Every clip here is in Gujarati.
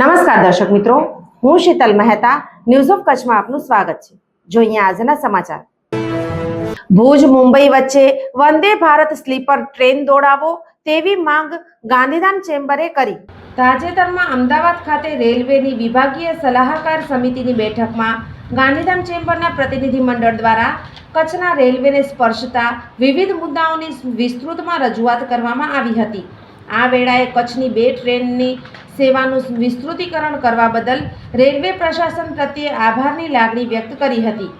નમસ્કાર દર્શક મિત્રો, હું શીતલ મહેતા ન્યૂઝ ઓફ કચ્છમાં આપનું સ્વાગત છે. જોઈએ આજના સમાચાર. ભુજ, મુંબઈ વચ્ચે વંદે ભારત સ્લીપર ટ્રેન દોડાવો તેવી માંગ ગાંધીધામ ચેમ્બરે કરી. તાજેતરમાં અમદાવાદ ખાતે રેલવેની વિભાગીય સલાહકાર સમિતિની બેઠકમાં ગાંધીધામ ચેમ્બરના પ્રતિનિધિ મંડળ દ્વારા કચ્છના રેલવેને સ્પર્શતા વિવિધ મુદ્દાઓની વિસ્તૃતમાં રજૂઆત કરવામાં આવી હતી. આ વેળાએ કચ્છની બે ટ્રેનની સેવાનું વિસ્તૃતીકરણ કરવા બદલ રેલવે પ્રશાસન પ્રત્યે આભારની લાગણી વ્યક્ત કરી હતી.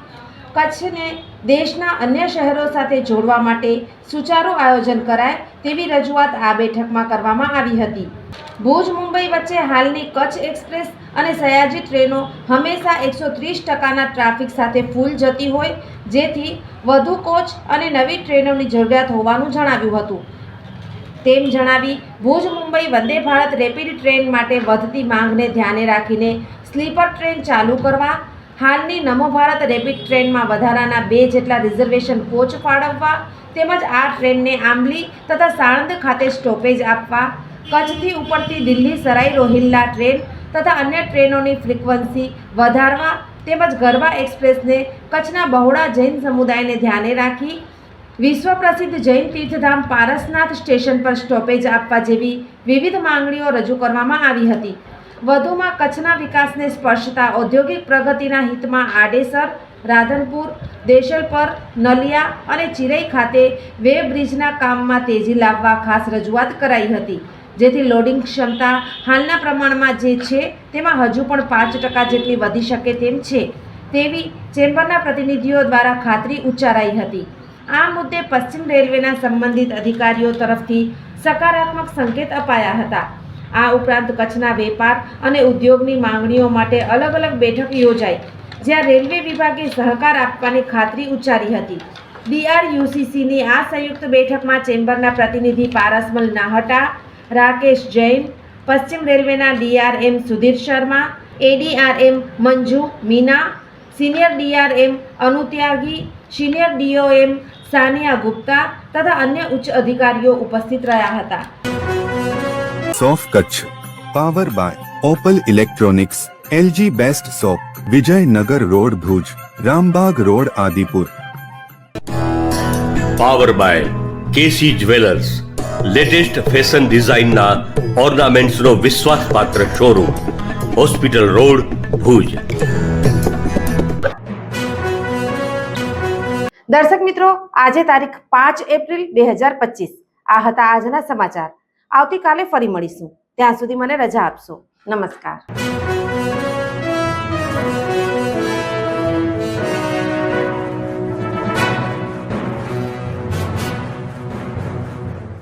કચ્છને દેશના અન્ય શહેરો સાથે જોડવા માટે સુચારું આયોજન કરાય તેવી રજૂઆત આ બેઠકમાં કરવામાં આવી હતી. ભુજ, મુંબઈ વચ્ચે હાલની કચ્છ એક્સપ્રેસ અને સયાજી ટ્રેનો હંમેશા એકસો ત્રીસ ટકાના ટ્રાફિક સાથે ફૂલ જતી હોય, જેથી વધુ કોચ અને નવી ટ્રેનોની જરૂરિયાત હોવાનું જણાવ્યું હતું. તેમ જણાવી, ભુજ, મુંબઈ, વંદે ભારત રેપિડ ટ્રેન માટે વધતી માંગને ધ્યાને રાખીને સ્લીપર ટ્રેન ચાલુ કરવા, હાલની નમો ભારત રેપિડ ટ્રેનમાં વધારાના બે જેટલા રિઝર્વેશન કોચ ફાળવવા, તેમજ આ ટ્રેનને આંબલી તથા સાણંદ ખાતે સ્ટોપેજ આપવા, કચ્છથી ઉપડતી દિલ્હી સરાઈ રોહિલ્લા ટ્રેન તથા અન્ય ટ્રેનોની ફ્રીક્વન્સી વધારવા તેમજ ગરબા એક્સપ્રેસને કચ્છના બહોળા જૈન સમુદાયને ધ્યાને રાખી વિશ્વ પ્રસિદ્ધ જૈન તીર્થધામ પારસનાથ સ્ટેશન પર સ્ટોપેજ આપવા જેવી વિવિધ માંગણીઓ રજૂ કરવામાં આવી હતી. વધુમાં કચ્છના વિકાસને સ્પર્શતા ઔદ્યોગિક પ્રગતિના હિતમાં આડેસર, રાધનપુર, દેશલપર, નલિયા અને ચિરઈ ખાતે વે બ્રિજના કામમાં તેજી લાવવા ખાસ રજૂઆત કરાઈ હતી. જેથી લોડિંગ ક્ષમતા હાલના પ્રમાણમાં જે છે તેમાં હજુ પણ પાંચ ટકા જેટલી વધી શકે તેમ છે. તેવી ચેમ્બરના પ્રતિનિધિઓ દ્વારા ખાતરી ઉચ્ચારાઈ હતી. આ મુદ્દે પશ્ચિમ રેલવેના સંબંધિત અધિકારીઓ તરફથી સકારાત્મક સંકેત અપાયા હતા. આ ઉપરાંત કચ્છના વેપાર અને ઉદ્યોગની માંગણીઓ માટે અલગ અલગ બેઠક યોજાઈ, જ્યાં રેલવે વિભાગે સહકાર આપવાની ખાતરી ઉચ્ચારી હતી. ડીઆરયુસીસીની આ સંયુક્ત બેઠકમાં ચેમ્બરના પ્રતિનિધિ પારસમલ નાહટા, રાકેશ જૈન, પશ્ચિમ રેલવેના DRM Sudhir Sharma, ADRM Manju Meena, senior DRM Anu Tyagi senior DOM Saniya Gupta તથા અન્ય ઉચ્ચ અધિકારીઓ ઉપસ્થિત રહ્યા હતા. સોફ Kutch. Power by opal electronics LG best shop Vijayanagar road Bhuj Rambag road Adipur power by KC jewellers latest fashion ડિઝાઇનના ઓર્નામેન્ટ્સનો વિશ્વાસપાત્ર શોરૂમ હોસ્પિટલ રોડ ભુજ દર્શક મિત્રો, આજે તારીખ પાંચ એપ્રિલ બે હજાર પચીસ. આ હતા આજના સમાચાર. આવતીકાલે ફરી મળીશું. ત્યાં સુધી મને રજા આપશો. નમસ્કાર.